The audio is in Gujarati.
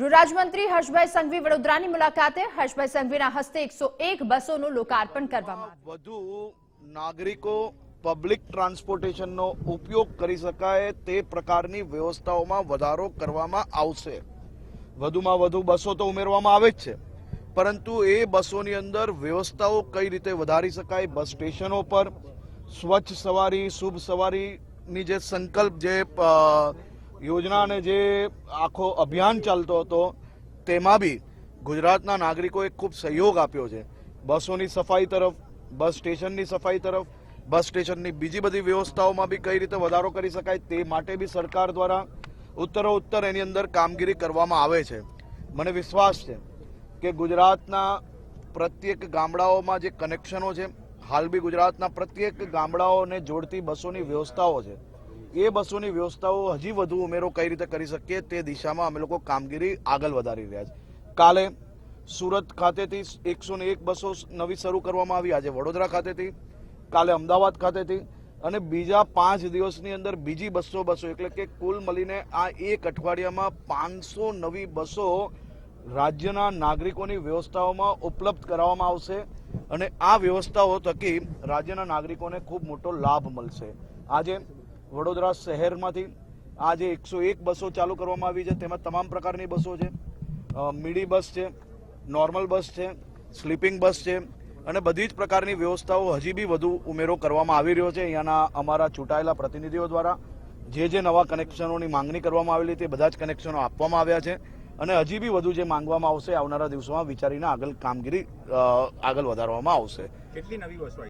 ગૃહરાજમંત્રી હર્ષભાઈ સંઘવી વડોદરાની મુલાકાતે હર્ષભાઈ સંઘવીના હસ્તે એકસો એક બસોનું લોકાર્પણ કરવામાં વધુ નાગરિકો પબ્લિક ટ્રાન્સપોર્ટેશનનો ઉપયોગ કરી શકાય તે પ્રકારની વ્યવસ્થાઓમાં વધારો કરવામાં આવશે. વધુમાં વધુ બસો તો ઉમેરવામાં આવે જ છે. પરંતુ એ બસોની અંદર વ્યવસ્થાઓ કઈ રીતે વધારી શકાય, બસ સ્ટેશનો પર, સ્વચ્છ સવારી, શુભ સવારીની જે સંકલ્પ, જે યોજના અને જે આખો અભિયાન ચાલતો હતો, તેમાં બી ગુજરાતના નાગરિકોએ ખૂબ સહયોગ આપ્યો છે. બસોની સફાઈ તરફ, બસ સ્ટેશનની સફાઈ તરફ, બસ સ્ટેશનની બીજી બધી વ્યવસ્થાઓમાં બી કઈ રીતે વધારો કરી શકાય તે માટે બી સરકાર દ્વારા ઉત્તરો ઉત્તર એની અંદર કામગીરી કરવામાં આવે છે. મને વિશ્વાસ છે કે ગુજરાતના પ્રત્યેક ગામડાઓમાં જે કનેક્શનો છે, હાલ બી ગુજરાતના પ્રત્યેક ગામડાઓને જોડતી બસોની વ્યવસ્થાઓ છે. એ બસોની વ્યવસ્થાઓ હજી વધુ ઉમેરો કઈ રીતે કરી શકીએ તે દિશામાં અમે લોકો કામગીરી આગળ વધારી રહ્યા છે. કાલે સુરત ખાતેથી એકસો ને એક બસો નવી શરૂ કરવામાં આવી. આજે વડોદરા ખાતેથી, કાલે અમદાવાદ ખાતેથી અને બીજા પાંચ દિવસની અંદર બીજી બસો બસો. એટલે કે કુલ મળીને આ એક અઠવાડિયામાં પાંચસો નવી બસો રાજ્યના નાગરિકોની વ્યવસ્થાઓમાં ઉપલબ્ધ કરાવવામાં આવશે અને આ વ્યવસ્થાઓ થકી રાજ્યના નાગરિકોને ખૂબ મોટો લાભ મળશે. આજે વડોદરા શહેરમાંથી આજે એકસો એક બસો ચાલુ કરવામાં આવી છે. તેમાં તમામ પ્રકારની બસો છે. મીડી બસ છે, નોર્મલ બસ છે, સ્લીપિંગ બસ છે અને બધી જ પ્રકારની વ્યવસ્થાઓ હજી બી વધુ ઉમેરો કરવામાં આવી રહ્યો છે. અહીંયાના અમારા ચૂંટાયેલા પ્રતિનિધિઓ દ્વારા જે જે નવા કનેક્શનોની માંગણી કરવામાં આવેલી તે બધા જ કનેક્શનો આપવામાં આવ્યા છે અને હજી બી વધુ જે માંગવામાં આવશે આવનારા દિવસોમાં વિચારીને આગળ કામગીરી આગળ વધારવામાં આવશે. કેટલી નવી આવી?